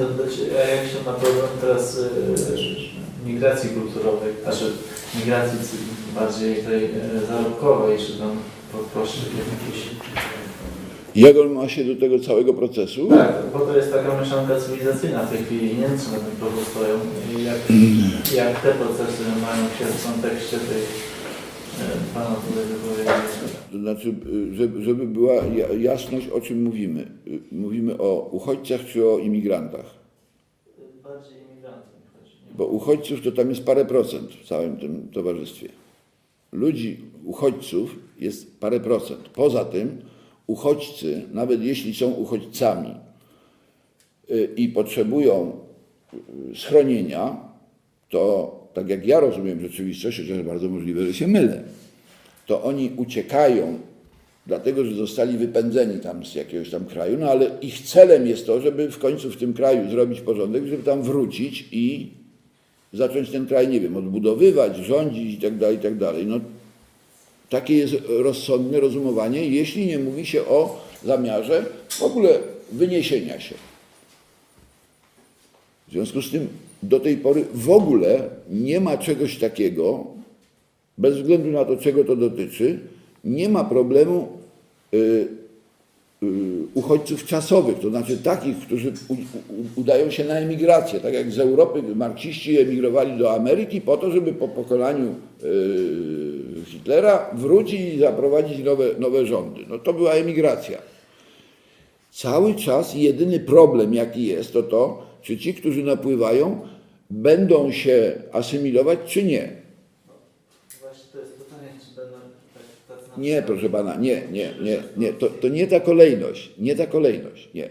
zapytać, a jak się na problem teraz y, migracji kulturowej, znaczy migracji bardziej tej y, zarobkowej, czy tam poproszę jakiś... Jak on ma się do tego całego procesu? Tak, bo to jest taka mieszanka cywilizacyjna w tej chwili, Niemcy na tym stoją i jak, jak te procesy mają się w kontekście tej Pana. To znaczy, y, żeby, żeby była ja- jasność, o czym mówimy. Y, Mówimy o uchodźcach czy o imigrantach? Bardziej imigrantów mi chodzi. Bo uchodźców to tam jest parę procent w całym tym towarzystwie. Ludzi, uchodźców jest parę procent. Poza tym uchodźcy, nawet jeśli są uchodźcami y, i potrzebują schronienia, to tak jak ja rozumiem rzeczywistość, chociaż bardzo możliwe, że się mylę, to oni uciekają dlatego, że zostali wypędzeni tam z jakiegoś tam kraju, no ale ich celem jest to, żeby w końcu w tym kraju zrobić porządek, żeby tam wrócić i zacząć ten kraj, nie wiem, odbudowywać, rządzić i tak dalej, i tak dalej. No, takie jest rozsądne rozumowanie, jeśli nie mówi się o zamiarze w ogóle wyniesienia się. W związku z tym do tej pory w ogóle nie ma czegoś takiego, bez względu na to, czego to dotyczy, nie ma problemu y, y, uchodźców czasowych, to znaczy takich, którzy u, u, udają się na emigrację, tak jak z Europy marksiści emigrowali do Ameryki po to, żeby po pokonaniu y, Hitlera wrócić i zaprowadzić nowe, nowe rządy. No to była emigracja. Cały czas jedyny problem, jaki jest, to to, czy ci, którzy napływają, będą się asymilować, czy nie. Właśnie to jest pytanie, czy będą tak, Nie, proszę pana, nie, nie, nie, nie. To, to nie ta kolejność, nie ta kolejność, nie.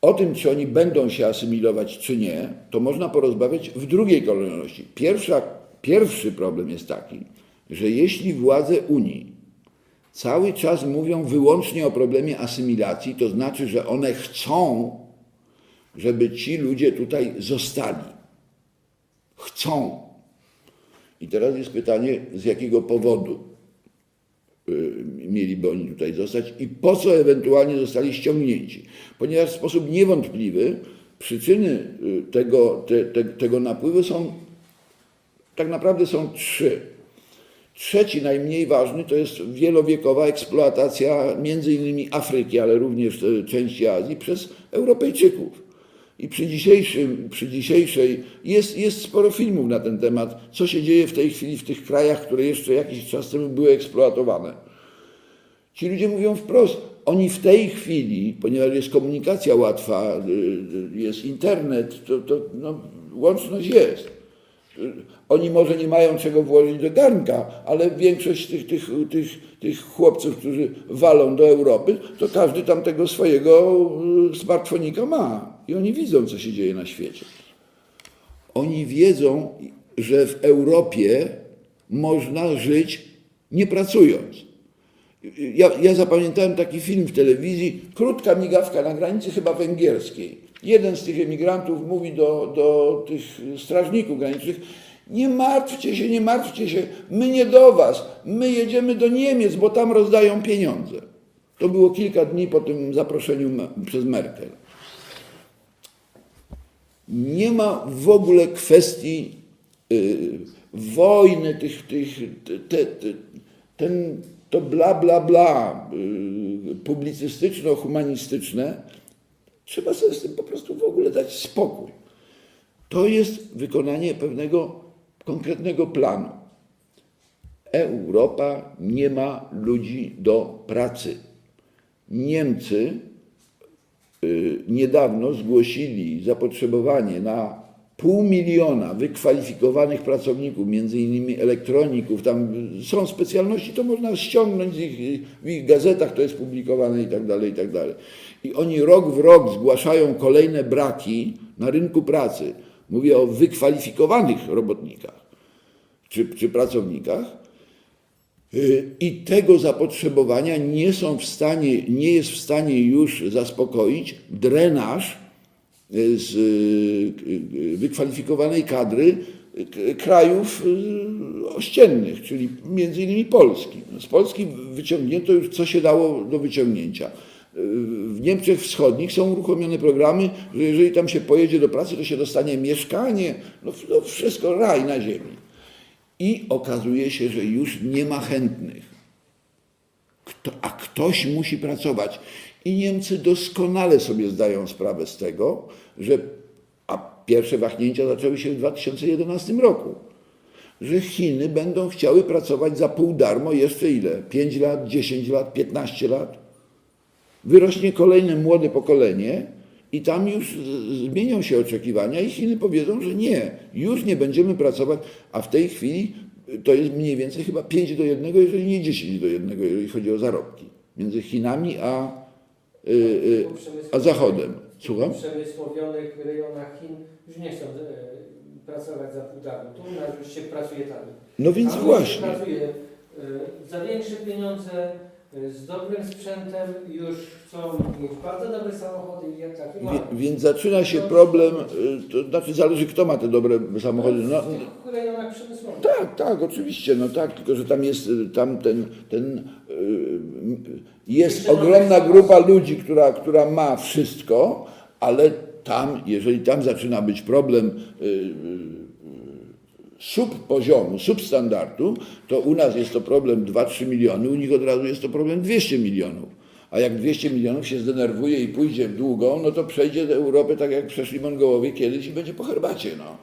O tym, czy oni będą się asymilować, czy nie, to można porozmawiać w drugiej kolejności. Pierwsza, pierwszy problem jest taki, że jeśli władze Unii cały czas mówią wyłącznie o problemie asymilacji, to znaczy, że one chcą, żeby ci ludzie tutaj zostali. Chcą. I teraz jest pytanie, z jakiego powodu y, mieliby oni tutaj zostać i po co ewentualnie zostali ściągnięci. Ponieważ w sposób niewątpliwy przyczyny y, tego, te, te, tego napływu są, tak naprawdę są trzy. Trzeci, najmniej ważny, to jest wielowiekowa eksploatacja między innymi Afryki, ale również e, części Azji przez Europejczyków. I przy, dzisiejszym, przy dzisiejszej jest, jest sporo filmów na ten temat, co się dzieje w tej chwili w tych krajach, które jeszcze jakiś czas temu były eksploatowane. Ci ludzie mówią wprost, oni w tej chwili, ponieważ jest komunikacja łatwa, y, y, jest internet, to, to no, łączność jest. Oni może nie mają czego włożyć do garnka, ale większość tych, tych, tych, tych chłopców, którzy walą do Europy, to każdy tam tego swojego y, smartfonika ma. I oni widzą, co się dzieje na świecie. Oni wiedzą, że w Europie można żyć nie pracując. Ja, ja zapamiętałem taki film w telewizji, krótka migawka na granicy chyba węgierskiej. Jeden z tych emigrantów mówi do, do tych strażników granicznych, nie martwcie się, nie martwcie się, my nie do was, my jedziemy do Niemiec, bo tam rozdają pieniądze. To było kilka dni po tym zaproszeniu przez Merkel. Nie ma w ogóle kwestii y, wojny, tych, tych, te, te, ten, to bla, bla, bla y, publicystyczno-humanistyczne. Trzeba sobie z tym po prostu w ogóle dać spokój. To jest wykonanie pewnego konkretnego planu. Europa nie ma ludzi do pracy. Niemcy y, niedawno zgłosili zapotrzebowanie na pół miliona wykwalifikowanych pracowników, między innymi elektroników, tam są specjalności, to można ściągnąć ich, w ich gazetach, to jest publikowane i tak dalej, i tak dalej. I oni rok w rok zgłaszają kolejne braki na rynku pracy. Mówię o wykwalifikowanych robotnikach czy, czy pracownikach. Y, I tego zapotrzebowania nie są w stanie, nie jest w stanie już zaspokoić drenaż z y, y, wykwalifikowanej kadry krajów y, ościennych, czyli między innymi Polski. Z Polski wyciągnięto już co się dało do wyciągnięcia. w Niemczech Wschodnich są uruchomione programy, że jeżeli tam się pojedzie do pracy, to się dostanie mieszkanie, no, no wszystko raj na ziemi. I okazuje się, że już nie ma chętnych. Kto, a ktoś musi pracować. I Niemcy doskonale sobie zdają sprawę z tego, że a pierwsze wahnięcia zaczęły się w 2011 roku, że Chiny będą chciały pracować za pół darmo jeszcze ile? 5 lat, 10 lat, 15 lat? Wyrośnie kolejne młode pokolenie i tam już zmienią się oczekiwania i Chiny powiedzą, że nie, już nie będziemy pracować, a w tej chwili to jest mniej więcej chyba 5 do 1, jeżeli nie 10 do 1, jeżeli chodzi o zarobki między Chinami a, a Zachodem. Słucham? W przemysłowionych rejonach Chin już nie chcą e, pracować za pół darmo. Tu u nas już się pracuje taniej. No więc Tam właśnie. pracuje e, za większe pieniądze, z dobrym sprzętem, już chcą mieć bardzo dobre samochody i jak takie Wie, więc zaczyna się problem, y, to znaczy zależy kto ma te dobre samochody. No, W tych przemysłowych. Tak, tak, oczywiście, no tak, tylko że tam jest, y, tam ten, ten y, jest ogromna grupa ludzi, która, która ma wszystko, ale tam, jeżeli tam zaczyna być problem y, y, subpoziomu, substandardu, to u nas jest to problem 2-3 miliony, u nich od razu jest to problem 200 milionów. A jak 200 milionów się zdenerwuje i pójdzie długą, no to przejdzie do Europy tak jak przeszli Mongołowie kiedyś i będzie po herbacie, no.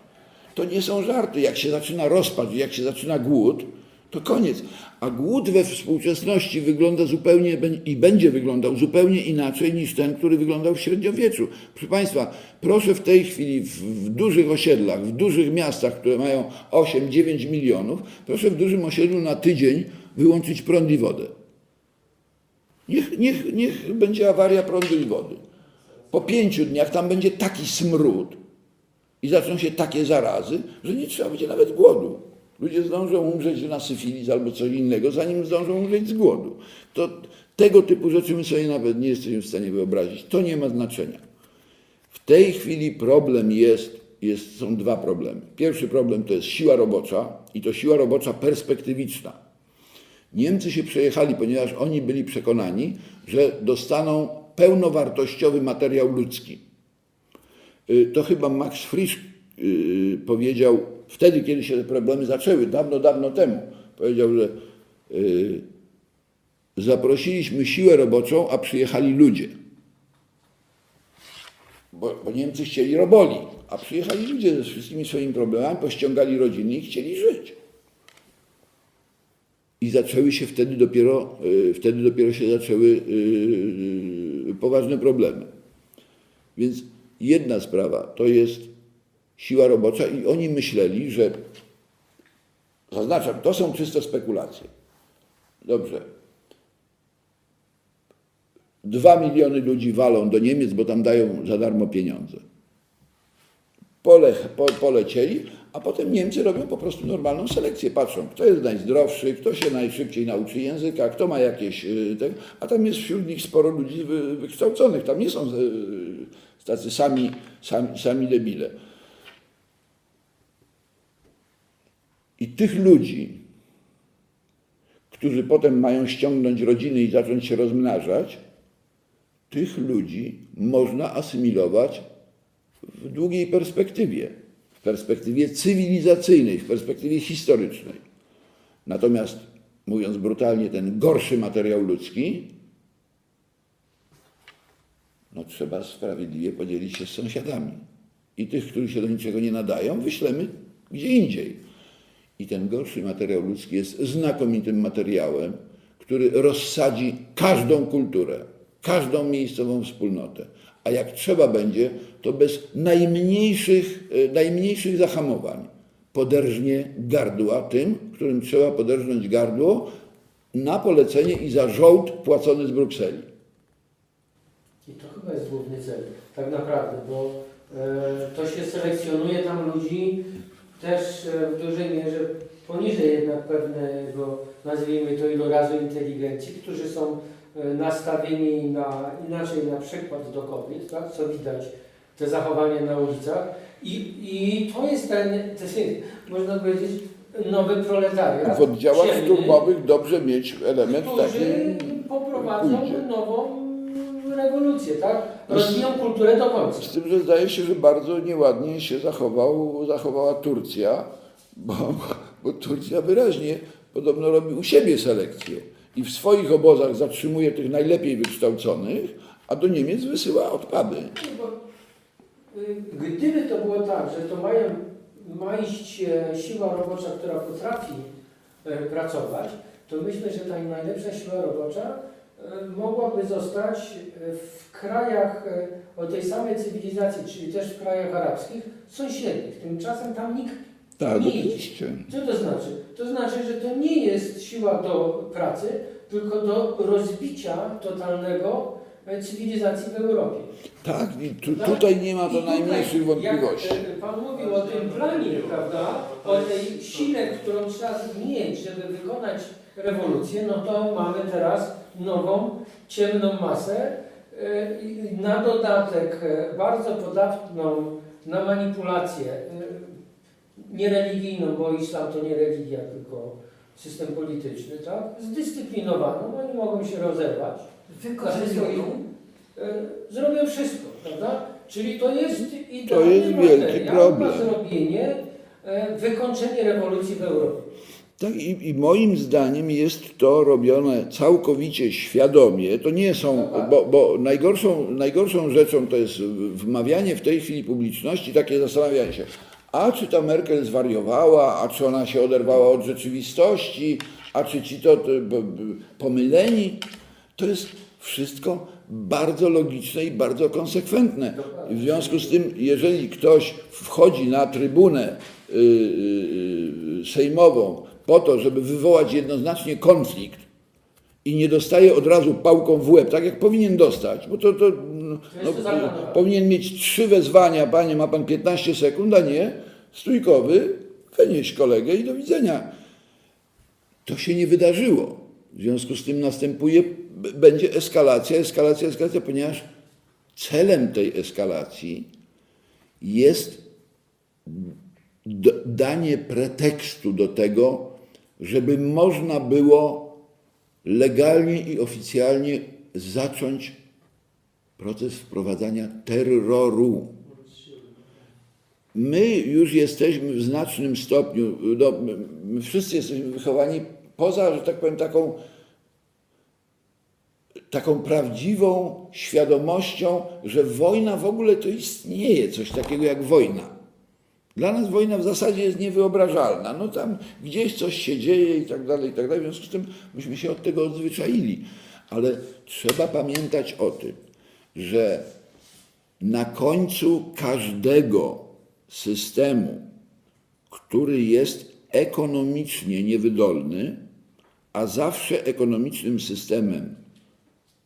To nie są żarty. Jak się zaczyna rozpad, jak się zaczyna głód, to koniec. A głód we współczesności wygląda zupełnie i będzie wyglądał zupełnie inaczej niż ten, który wyglądał w średniowieczu. Proszę Państwa, proszę w tej chwili w, w dużych osiedlach, w dużych miastach, które mają 8-9 milionów, proszę w dużym osiedlu na tydzień wyłączyć prąd i wodę. Niech, niech, niech będzie awaria prądu i wody. Po pięciu dniach tam będzie taki smród, i zaczną się takie zarazy, że nie trzeba będzie nawet głodu. Ludzie zdążą umrzeć na syfilis albo coś innego, zanim zdążą umrzeć z głodu. To tego typu rzeczy my sobie nawet nie jesteśmy w stanie wyobrazić. To nie ma znaczenia. W tej chwili problem jest, jest, są dwa problemy. Pierwszy problem to jest siła robocza i to siła robocza perspektywiczna. Niemcy się przejechali, ponieważ oni byli przekonani, że dostaną pełnowartościowy materiał ludzki. Y, To chyba Max Frisch y, powiedział wtedy, kiedy się te problemy zaczęły, dawno, dawno temu. Powiedział, że y, zaprosiliśmy siłę roboczą, a przyjechali ludzie. Bo, bo Niemcy chcieli roboli, a przyjechali ludzie ze wszystkimi swoimi problemami, pościągali rodziny i chcieli żyć. I zaczęły się wtedy dopiero, y, wtedy dopiero się zaczęły y, poważne problemy. Więc jedna sprawa to jest siła robocza i oni myśleli, że zaznaczam, to są czyste spekulacje. Dobrze. Dwa miliony ludzi walą do Niemiec, bo tam dają za darmo pieniądze. Pole, po, polecieli, a potem Niemcy robią po prostu normalną selekcję. Patrzą, kto jest najzdrowszy, kto się najszybciej nauczy języka, kto ma jakieś. y, a tam jest wśród nich sporo ludzi wy, wykształconych. Tam nie są y, tacy sami, sami, sami debile. I tych ludzi, którzy potem mają ściągnąć rodziny i zacząć się rozmnażać, tych ludzi można asymilować w długiej perspektywie, w perspektywie cywilizacyjnej, w perspektywie historycznej. Natomiast, mówiąc brutalnie, ten gorszy materiał ludzki, no trzeba sprawiedliwie podzielić się z sąsiadami. I tych, którzy się do niczego nie nadają, wyślemy gdzie indziej. I ten gorszy materiał ludzki jest znakomitym materiałem, który rozsadzi każdą kulturę, każdą miejscową wspólnotę. A jak trzeba będzie, to bez najmniejszych, e, najmniejszych zahamowań poderżnie gardła tym, którym trzeba poderżnąć gardło na polecenie i za żołd płacony z Brukseli. I to chyba jest główny cel, tak naprawdę, bo e, to się selekcjonuje tam ludzi też e, w dużej mierze poniżej jednak pewnego, nazwijmy to ilorazu inteligencji, którzy są e, nastawieni na, inaczej na przykład do kobiet, tak, co widać, te zachowania na ulicach. I, i to jest ten, ten, można powiedzieć, nowy proletariat. W oddziałach ciemny, dobrze mieć element taki. którzy poprowadzą pójdzie. nową rewolucję, tak? Rozwiją kulturę do końca. Z tym, że zdaje się, że bardzo nieładnie się zachował, zachowała Turcja, bo, bo Turcja wyraźnie podobno robi u siebie selekcję i w swoich obozach zatrzymuje tych najlepiej wykształconych, a do Niemiec wysyła odpady. Bo, y, Gdyby to było tak, że to mają, ma iść e, siła robocza, która potrafi e, pracować, to myślę, że ta najlepsza siła robocza mogłaby zostać e, w krajach e, o tej samej cywilizacji, czyli też w krajach arabskich, sąsiednich. Tymczasem tam nikt Tak, nie idzie. oczywiście. Co to znaczy? To znaczy, że to nie jest siła do pracy, tylko do rozbicia totalnego e, cywilizacji w Europie. Tak, tu, Tak? tutaj nie ma to najmniejszych wątpliwości. Jak e, Pan mówił o tym planie, prawda? O tej sile, którą trzeba mieć, żeby wykonać rewolucję, no to mamy teraz nową, ciemną masę. e, i Na dodatek e, bardzo podatną na manipulację, e, niereligijną, bo islam to nie religia, tylko system polityczny, tak? Zdyscyplinowaną, oni mogą się rozerwać. Wykorzystują. Zrobią wszystko, prawda? Czyli to jest idealny To jest wielki materiał problem. na zrobienie, wykończenie rewolucji w Europie. Tak, i, i moim zdaniem jest to robione całkowicie świadomie. To nie są, bo, bo najgorszą, najgorszą rzeczą to jest wmawianie w tej chwili publiczności, takie zastanawianie się, a czy ta Merkel zwariowała, a czy ona się oderwała od rzeczywistości, a czy ci to, pomyleni. To jest wszystko bardzo logiczne i bardzo konsekwentne. W związku z tym, jeżeli ktoś wchodzi na trybunę y, y, y, sejmową po to, żeby wywołać jednoznacznie konflikt i nie dostaje od razu pałką w łeb, tak jak powinien dostać, bo to, to no, zaplanowane. powinien mieć trzy wezwania, panie, ma pan 15 sekund, a nie stójkowy, wynieść kolegę i do widzenia. To się nie wydarzyło. W związku z tym następuje, będzie eskalacja, eskalacja, eskalacja, ponieważ celem tej eskalacji jest danie pretekstu do tego, żeby można było legalnie i oficjalnie zacząć proces wprowadzania terroru. My już jesteśmy w znacznym stopniu, no, wszyscy jesteśmy wychowani poza, że tak powiem, taką, taką prawdziwą świadomością, że wojna w ogóle to istnieje, coś takiego jak wojna. Dla nas wojna w zasadzie jest niewyobrażalna. No tam gdzieś coś się dzieje i tak dalej, i tak dalej. W związku z tym myśmy się od tego odzwyczaili. Ale trzeba pamiętać o tym, że na końcu każdego systemu, który jest ekonomicznie niewydolny, a zawsze ekonomicznym systemem,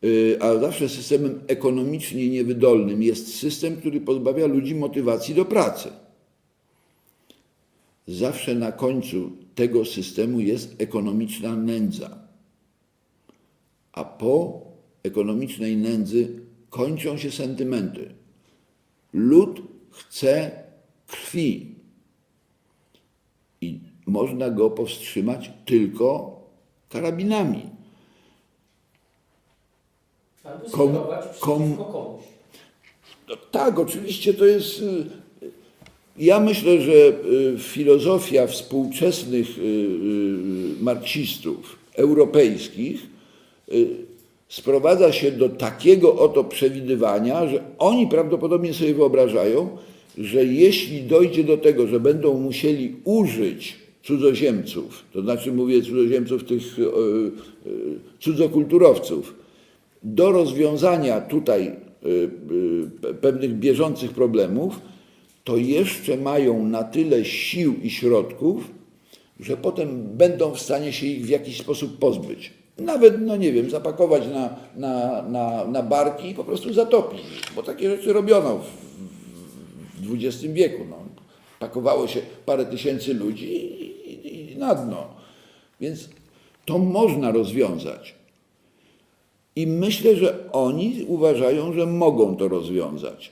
y, a zawsze systemem ekonomicznie niewydolnym jest system, który pozbawia ludzi motywacji do pracy. Zawsze na końcu tego systemu jest ekonomiczna nędza. A po ekonomicznej nędzy kończą się sentymenty. Lud chce krwi i można go powstrzymać tylko karabinami. Kom- kom-. No tak, oczywiście to jest. Ja myślę, że y, filozofia współczesnych y, y, marksistów europejskich sprowadza się do takiego oto przewidywania, że oni prawdopodobnie sobie wyobrażają, że jeśli dojdzie do tego, że będą musieli użyć cudzoziemców, to znaczy mówię cudzoziemców tych cudzokulturowców, do rozwiązania tutaj pe- pewnych bieżących problemów, to jeszcze mają na tyle sił i środków, że potem będą w stanie się ich w jakiś sposób pozbyć. Nawet, no nie wiem, zapakować na, na, na, na barki i po prostu zatopić, bo takie rzeczy robiono w, w XX wieku. No. Pakowało się parę tysięcy ludzi i, i, i na dno. Więc to można rozwiązać. I myślę, że oni uważają, że mogą to rozwiązać.